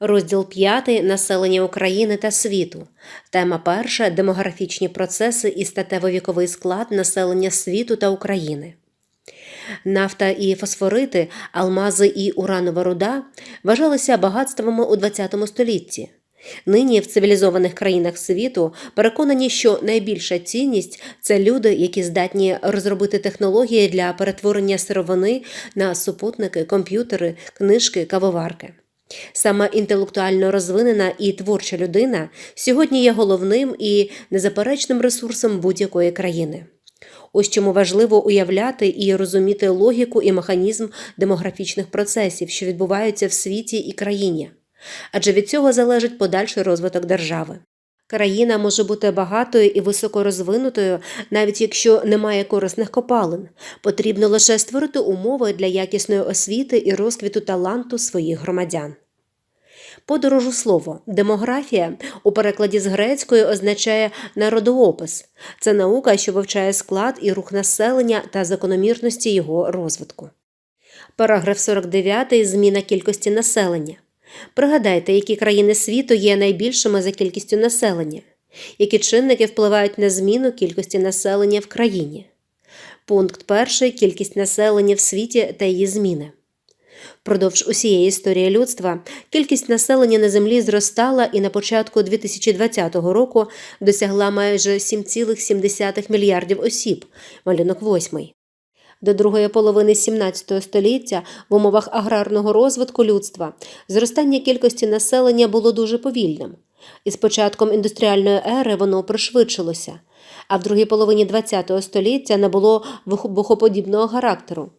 Розділ 5. Населення України та світу. Тема перша. Демографічні процеси і статево-віковий склад населення світу та України. Нафта і фосфорити, алмази і уранова руда вважалися багатствами у ХХ столітті. Нині в цивілізованих країнах світу переконані, що найбільша цінність це люди, які здатні розробити технології для перетворення сировини на супутники, комп'ютери, книжки, кавоварки. Саме інтелектуально розвинена і творча людина сьогодні є головним і незаперечним ресурсом будь-якої країни. Ось чому важливо уявляти і розуміти логіку і механізм демографічних процесів, що відбуваються в світі і країні, адже від цього залежить подальший розвиток держави. Країна може бути багатою і високорозвинутою, навіть якщо немає корисних копалин. Потрібно лише створити умови для якісної освіти і розквіту таланту своїх громадян. Подорожу слово демографія у перекладі з грецької означає народоопис. Це наука, що вивчає склад і рух населення та закономірності його розвитку. Параграф 49. Зміна кількості населення. Пригадайте, які країни світу є найбільшими за кількістю населення, які чинники впливають на зміну кількості населення в країні. Пункт перший кількість населення в світі та її зміни. Впродовж усієї історії людства кількість населення на землі зростала і на початку 2020 року досягла майже 7,7 мільярдів осіб, малюнок 8. До другої половини 17 століття в умовах аграрного розвитку людства зростання кількості населення було дуже повільним. І з початком індустріальної ери воно пришвидшилося, а в другій половині ХХ століття набуло вухоподібного характеру.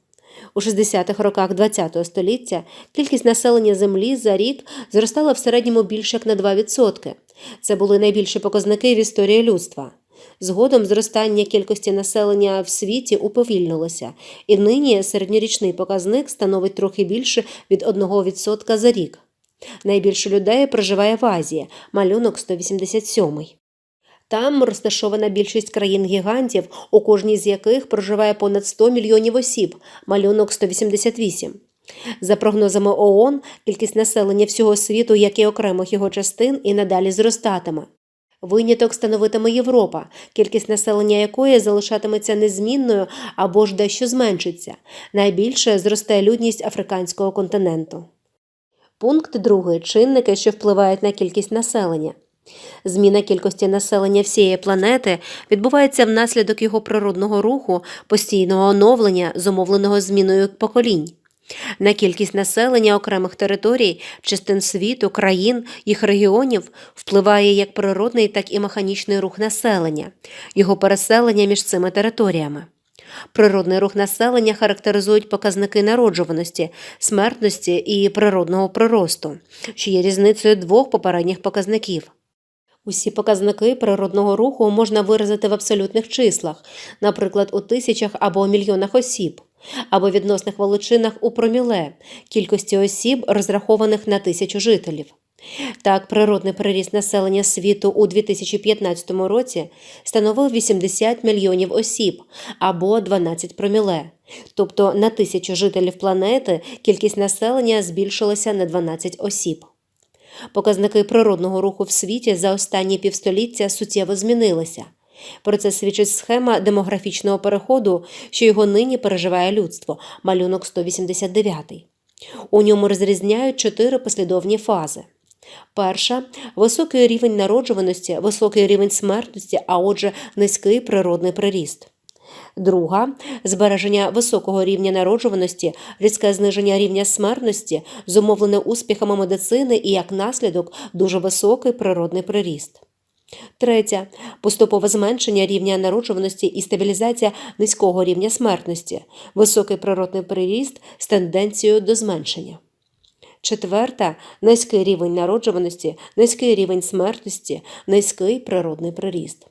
У 60-х роках ХХ століття кількість населення Землі за рік зростала в середньому більше як на 2%. Це були найбільші показники в історії людства. Згодом зростання кількості населення в світі уповільнилося, і нині середньорічний показник становить трохи більше від 1% за рік. Найбільше людей проживає в Азії, малюнок 187. Там розташована більшість країн-гігантів, у кожній з яких проживає понад 100 мільйонів осіб, малюнок 188. За прогнозами ООН, кількість населення всього світу, як і окремих його частин, і надалі зростатиме. Виняток становитиме Європа, кількість населення якої залишатиметься незмінною або ж дещо зменшиться. Найбільше зросте людність африканського континенту. Пункт 2. Чинники, що впливають на кількість населення. Зміна кількості населення всієї планети відбувається внаслідок його природного руху, постійного оновлення, зумовленого зміною поколінь. На кількість населення окремих територій, частин світу, країн, їх регіонів впливає як природний, так і механічний рух населення, його переселення між цими територіями. Природний рух населення характеризують показники народжуваності, смертності і природного приросту, що є різницею двох попередніх показників. Усі показники природного руху можна виразити в абсолютних числах, наприклад, у тисячах або мільйонах осіб, або відносних величинах у проміле, кількості осіб, розрахованих на тисячу жителів. Так, природний приріст населення світу у 2015 році становив 80 мільйонів осіб або 12 проміле. Тобто на тисячу жителів планети кількість населення збільшилася на 12 осіб. Показники природного руху в світі за останні півстоліття суттєво змінилися. Про це свідчить схема демографічного переходу, що його нині переживає людство, малюнок 189. У ньому розрізняють чотири послідовні фази. Перша високий рівень народжуваності, високий рівень смертності, а отже, низький природний приріст. Друга збереження високого рівня народжуваності, різке зниження рівня смертності, зумовлене успіхами медицини і як наслідок дуже високий природний приріст. Третя поступове зменшення рівня народжуваності і стабілізація низького рівня смертності, високий природний приріст з тенденцією до зменшення. Четверта низький рівень народжуваності, низький рівень смертності, низький природний приріст.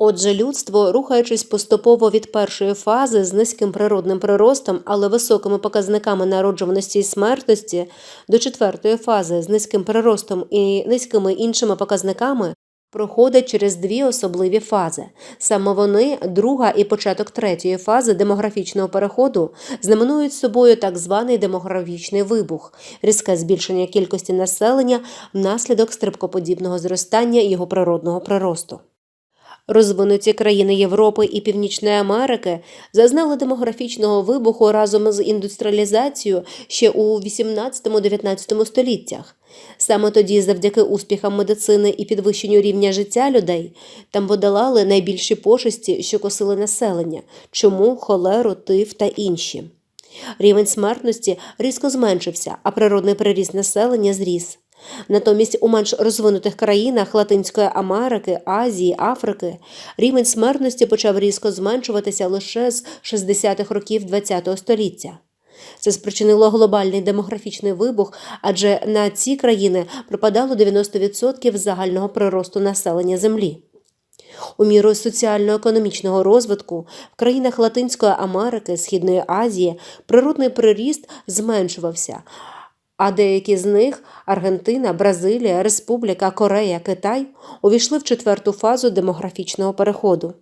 Отже, людство, рухаючись поступово від першої фази з низьким природним приростом, але високими показниками народжуваності і смертності, до четвертої фази з низьким приростом і низькими іншими показниками, проходить через дві особливі фази. Саме вони, друга і початок третьої фази демографічного переходу, знаменують собою так званий демографічний вибух, різке збільшення кількості населення внаслідок стрибкоподібного зростання його природного приросту. Розвинуті країни Європи і Північної Америки зазнали демографічного вибуху разом з індустріалізацією ще у 18-19 століттях. Саме тоді, завдяки успіхам медицини і підвищенню рівня життя людей, там подолали найбільші пошесті, що косили населення чому, холеру, тиф та інші. Рівень смертності різко зменшився, а природний приріст населення зріс. Натомість у менш розвинутих країнах Латинської Америки, Азії, Африки рівень смертності почав різко зменшуватися лише з 60-х років ХХ століття. Це спричинило глобальний демографічний вибух, адже на ці країни припадало 90% загального приросту населення Землі. У міру соціально-економічного розвитку в країнах Латинської Америки, Східної Азії природний приріст зменшувався, а деякі з них Аргентина, Бразилія, Республіка, Корея, Китай увійшли в четверту фазу демографічного переходу.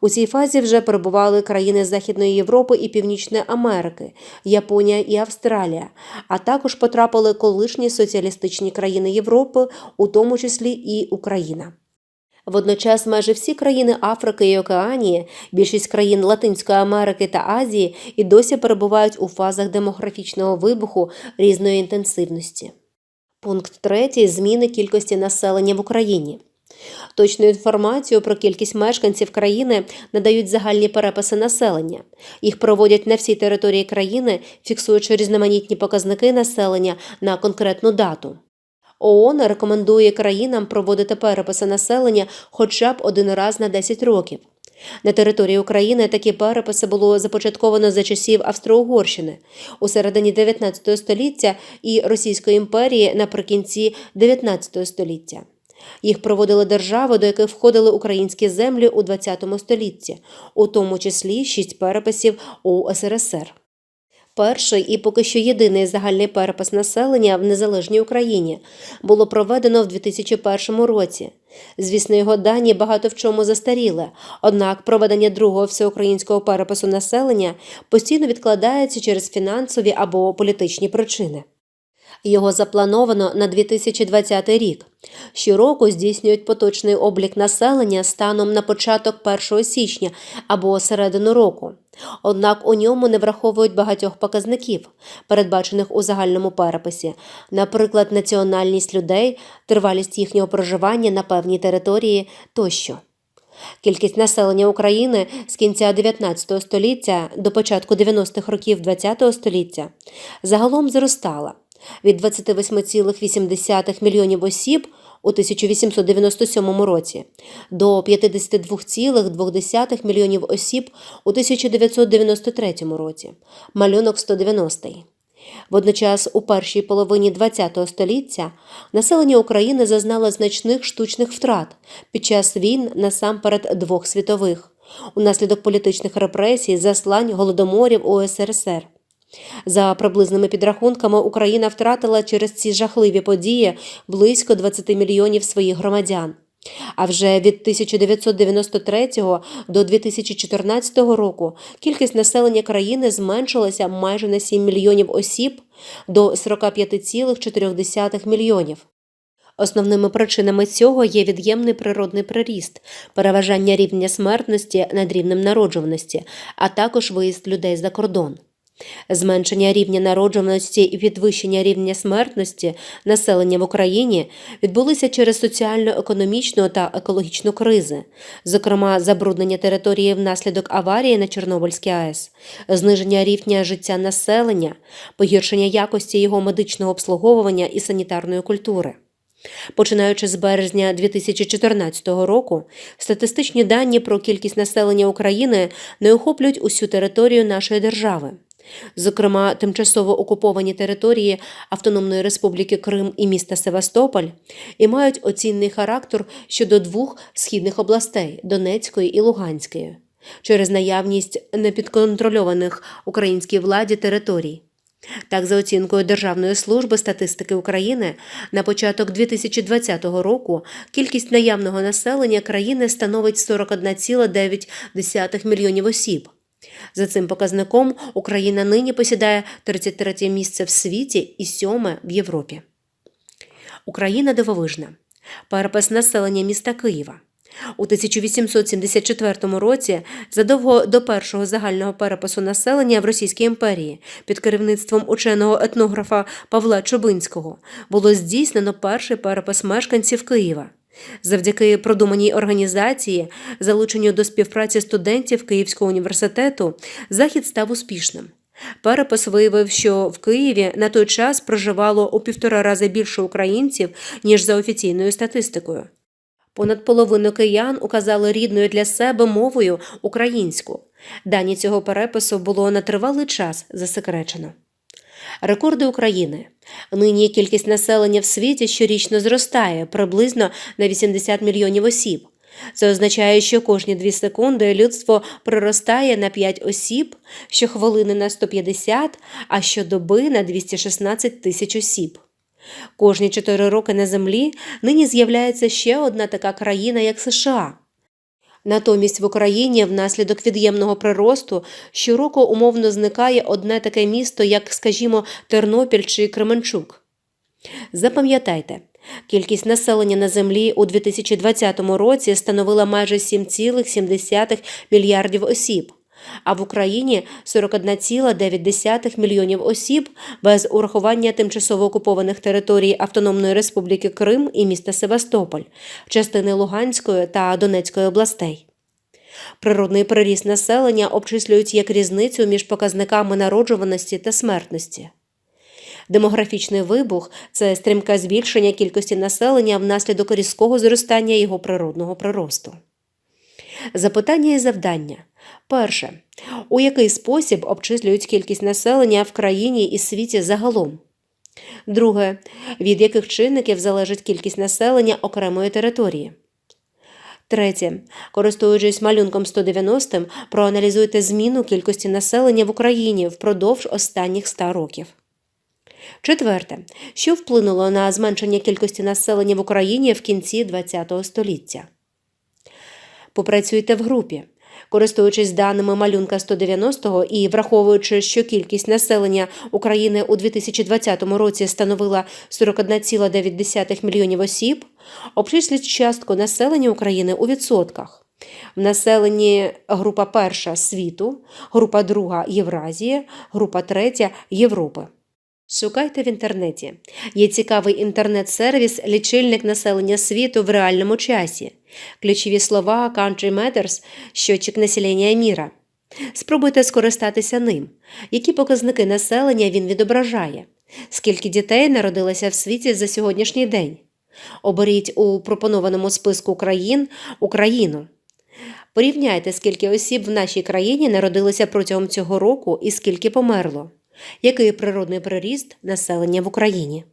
У цій фазі вже перебували країни Західної Європи і Північної Америки, Японія і Австралія, а також потрапили колишні соціалістичні країни Європи, у тому числі і Україна. Водночас майже всі країни Африки і Океанії, більшість країн Латинської Америки та Азії і досі перебувають у фазах демографічного вибуху різної інтенсивності. Пункт 3. Зміни кількості населення в Україні. Точну інформацію про кількість мешканців країни надають загальні переписи населення. Їх проводять на всій території країни, фіксуючи різноманітні показники населення на конкретну дату. ООН рекомендує країнам проводити переписи населення хоча б один раз на 10 років. На території України такі переписи було започатковано за часів Австро-Угорщини у середині 19 століття і Російської імперії наприкінці 19 століття. Їх проводили держави, до яких входили українські землі у ХХ столітті, у тому числі шість переписів у СРСР. Перший і поки що єдиний загальний перепис населення в незалежній Україні було проведено в 2001 році. Звісно, його дані багато в чому застаріли, однак проведення другого всеукраїнського перепису населення постійно відкладається через фінансові або політичні причини. Його заплановано на 2020 рік. Щороку здійснюють поточний облік населення станом на початок 1 січня або середину року. Однак у ньому не враховують багатьох показників, передбачених у загальному переписі, наприклад, національність людей, тривалість їхнього проживання на певній території тощо. Кількість населення України з кінця 19 століття до початку 90-х років ХХ століття загалом зростала від 28,8 мільйонів осіб у 1897 році до 52,2 мільйонів осіб у 1993 році, малюнок 190. Водночас у першій половині ХХ століття населення України зазнало значних штучних втрат під час війн насамперед двох світових, унаслідок політичних репресій, заслань голодоморів у СРСР. За приблизними підрахунками, Україна втратила через ці жахливі події близько 20 мільйонів своїх громадян. А вже від 1993 до 2014 року кількість населення країни зменшилася майже на 7 мільйонів осіб до 45,4 мільйонів. Основними причинами цього є від'ємний природний приріст, переважання рівня смертності над рівнем народжуваності, а також виїзд людей за кордон. Зменшення рівня народжуваності і підвищення рівня смертності населення в Україні відбулися через соціально-економічну та екологічну кризи, зокрема забруднення території внаслідок аварії на Чорнобильській АЕС, зниження рівня життя населення, погіршення якості його медичного обслуговування і санітарної культури. Починаючи з березня 2014 року, статистичні дані про кількість населення України не охоплюють усю територію нашої держави. Зокрема, тимчасово окуповані території Автономної Республіки Крим і міста Севастополь і мають оцінний характер щодо двох східних областей Донецької і Луганської через наявність непідконтрольованих українській владі територій. Так, за оцінкою Державної служби статистики України, на початок 2020 року кількість наявного населення країни становить 41,9 мільйонів осіб. За цим показником Україна нині посідає 33 місце в світі і 7 в Європі. Україна дивовижна. Перепис населення міста Києва. У 1874 році, задовго до першого загального перепису населення в Російській імперії під керівництвом ученого етнографа Павла Чубинського, було здійснено перший перепис мешканців Києва. Завдяки продуманій організації, залученню до співпраці студентів Київського університету, захід став успішним. Перепис виявив, що в Києві на той час проживало у півтора рази більше українців, ніж за офіційною статистикою. Понад половину киян указали рідною для себе мовою українську. Дані цього перепису було на тривалий час засекречено. Рекорди України. Нині кількість населення в світі щорічно зростає приблизно на 80 мільйонів осіб. Це означає, що кожні 2 секунди людство приростає на 5 осіб, щохвилини на 150, а щодоби на 216 тисяч осіб. Кожні 4 роки на землі нині з'являється ще одна така країна, як США. Натомість в Україні внаслідок від'ємного приросту щороку умовно зникає одне таке місто, як, скажімо, Тернопіль чи Кременчук. Запам'ятайте, кількість населення на землі у 2020 році становила майже 7,7 мільярдів осіб, а в Україні 41,9 мільйонів осіб без урахування тимчасово окупованих територій Автономної Республіки Крим і міста Севастополь, частини Луганської та Донецької областей. Природний приріст населення обчислюють як різницю між показниками народжуваності та смертності. Демографічний вибух це стрімке збільшення кількості населення внаслідок різкого зростання його природного приросту. Запитання і завдання. Перше. У який спосіб обчислюють кількість населення в країні і світі загалом? Друге. Від яких чинників залежить кількість населення окремої території? Третє. Користуючись малюнком 190, проаналізуйте зміну кількості населення в Україні впродовж останніх 100 років. Четверте. Що вплинуло на зменшення кількості населення в Україні в кінці ХХ століття? Попрацюйте в групі. Користуючись даними малюнка 190 і враховуючи, що кількість населення України у 2020 році становила 41,9 мільйонів осіб, обчисліть частку населення України у відсотках. В населенні група перша світу, група друга Євразії, група третя Європи. Шукайте в інтернеті. Є цікавий інтернет-сервіс Лічильник населення світу в реальному часі. Ключові слова Country Matters щочик населення міра. Спробуйте скористатися ним. Які показники населення він відображає? Скільки дітей народилося в світі за сьогоднішній день? Оберіть у пропонованому списку країн Україну. Порівняйте, скільки осіб в нашій країні народилося протягом цього року і скільки померло. Який природний приріст населення в Україні?